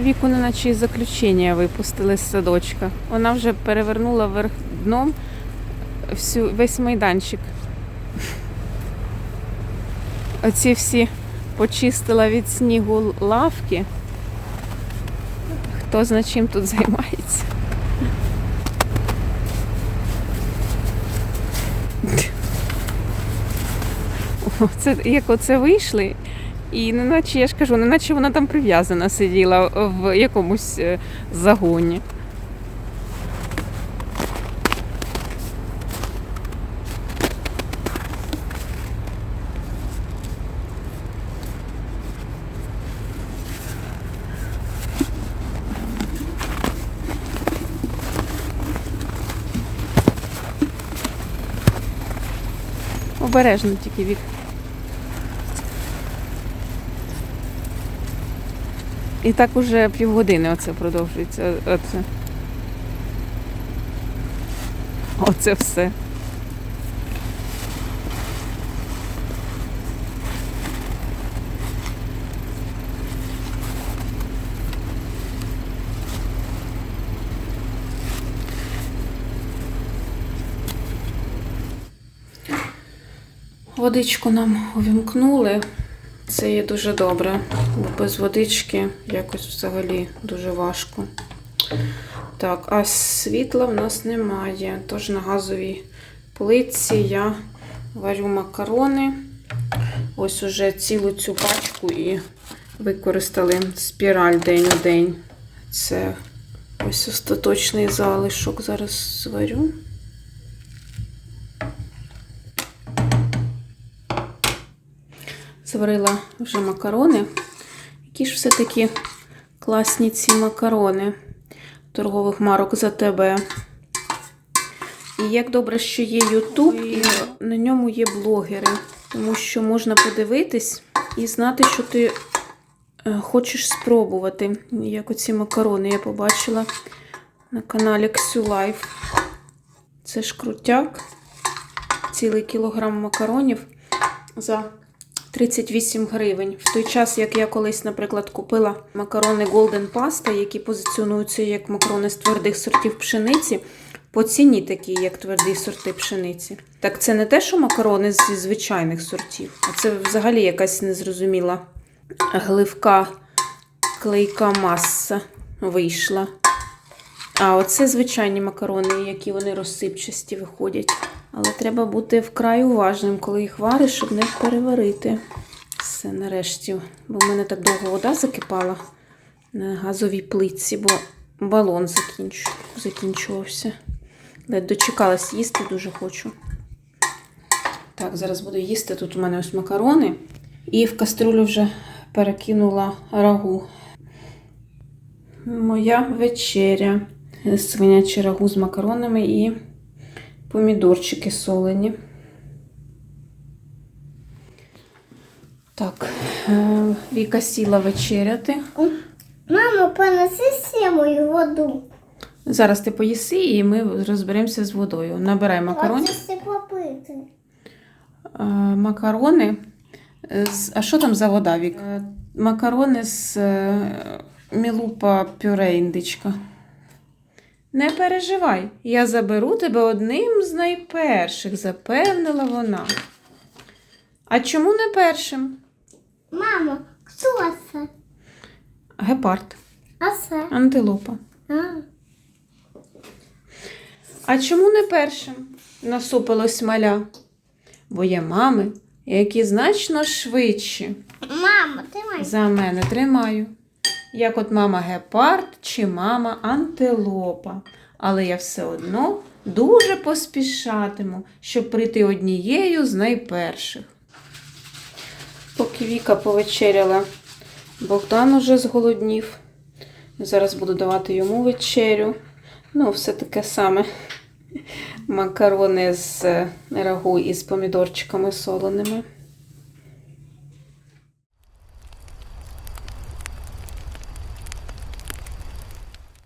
Віку наче із заключення випустили з садочка. Вона вже перевернула вверх дном всю, весь майданчик. Оці всі почистила від снігу лавки. Хто зна чим тут займається? Це як оце вийшли, і неначе я ж кажу, неначе вона там прив'язана сиділа в якомусь е, загоні. Обережно тільки вік. І так уже півгодини оце продовжується. Оце. Оце все. Водичку нам увімкнули. Це є дуже добре, бо без водички якось взагалі дуже важко. Так, а світла в нас немає. Тож на газовій плитці я варю макарони. Ось уже цілу цю пачку і використали спіраль день у день. Це ось остаточний залишок. Зараз зварю. Зварила вже макарони. Які ж все-таки класні ці макарони торгових марок за тебе. І як добре, що є YouTube, і на ньому є блогери, тому що можна подивитись і знати, що ти е, хочеш спробувати. Як оці макарони я побачила на каналі Ксю. Це ж крутяк. Цілий кілограм макаронів за 38 гривень. В той час, як я колись, наприклад, купила макарони Golden Pasta, які позиціонуються як макарони з твердих сортів пшениці, по ціні такі, як тверді сорти пшениці. Так це не те, що макарони зі звичайних сортів, а це взагалі якась незрозуміла гливка клейка маса вийшла. А оце звичайні макарони, які вони розсипчасті виходять. Але треба бути вкрай уважним, коли їх вариш, щоб не переварити. Все нарешті. Бо в мене так довго вода закипала на газовій плитці, бо балон закінч... закінчувався. Ледь дочекалась їсти, дуже хочу. Так, зараз буду їсти. Тут у мене ось макарони. І в каструлю вже перекинула рагу. Моя вечеря. Свиняче рагу з макаронами і помідорчики солені. Так, е, Віка сіла вечеряти. Мамо, понеси ще мою воду. Зараз ти поїси і ми розберемося з водою. Набирай макарони. Е, Макарони. з- А що там за вода, Вік? Е, Макарони з мілупа пюре індичка. Не переживай, я заберу тебе одним з найперших, запевнила вона. А чому не першим? Мамо, хто це? Гепард, А це? антилопа. А. А чому не першим? насупилось маля. Бо є мами, які значно швидші Мамо, ти маєш. за мене тримаю. Як от мама гепард чи мама антилопа. Але я все одно дуже поспішатиму, щоб прийти однією з найперших. Поки Віка повечеряла, Богдан уже зголоднів. Зараз буду давати йому вечерю. Ну, все таке саме. Макарони з рагу із помідорчиками соленими.